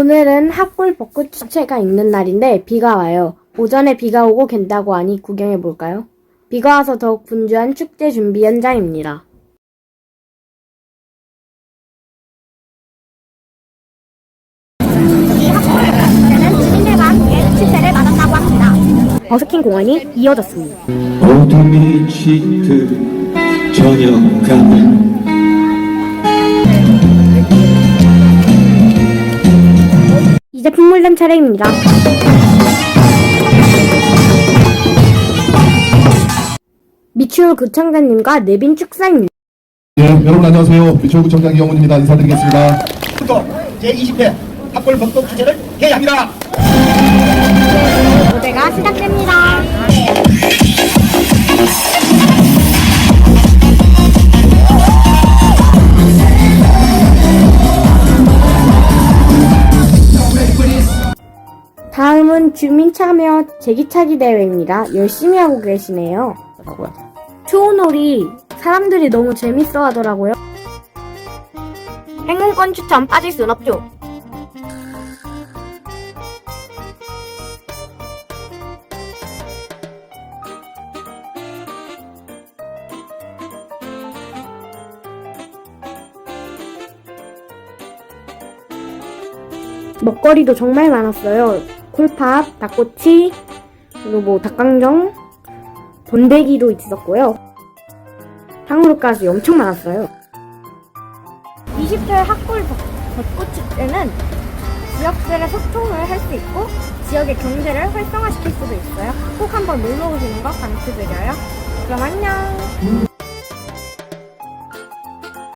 오늘은 학골 벚꽃 축제가 있는 날인데 비가 와요. 오전에 비가 오고 갠다고 하니 구경해 볼까요? 비가 와서 더욱 분주한 축제 준비 현장입니다. 이 학골 축제는 시민들과 함께 축제를 맞았다고 합니다. 버스킹 공원이 이어졌습니다. 어둠이 짙은 저녁 제 풍물담 차례입니다. 미추홀 구청장님과 내빈 축사입니다. 예, 여러분 안녕하세요. 미추홀 구청장 이영훈입니다. 인사드리겠습니다. 부터 제20회 학골 벚꽃 축제를 개회합니다. 무대가 시작됩니다. 다음은 주민 참여 제기차기 대회입니다. 열심히 하고 계시네요. 초오놀이 사람들이 너무 재밌어 하더라고요. 행운권 추천 빠질 순 없죠. 먹거리도 정말 많았어요. 콜팝, 닭꼬치, 그리고 뭐 닭강정, 번데기도 있었고요. 탕후루까지 엄청 많았어요. 20회 학골 벚- 벚꽃 축제는 지역들의 소통을 할 수 있고 지역의 경제를 활성화시킬 수도 있어요. 꼭 한번 놀러 오시는 거 강추드려요. 그럼 안녕.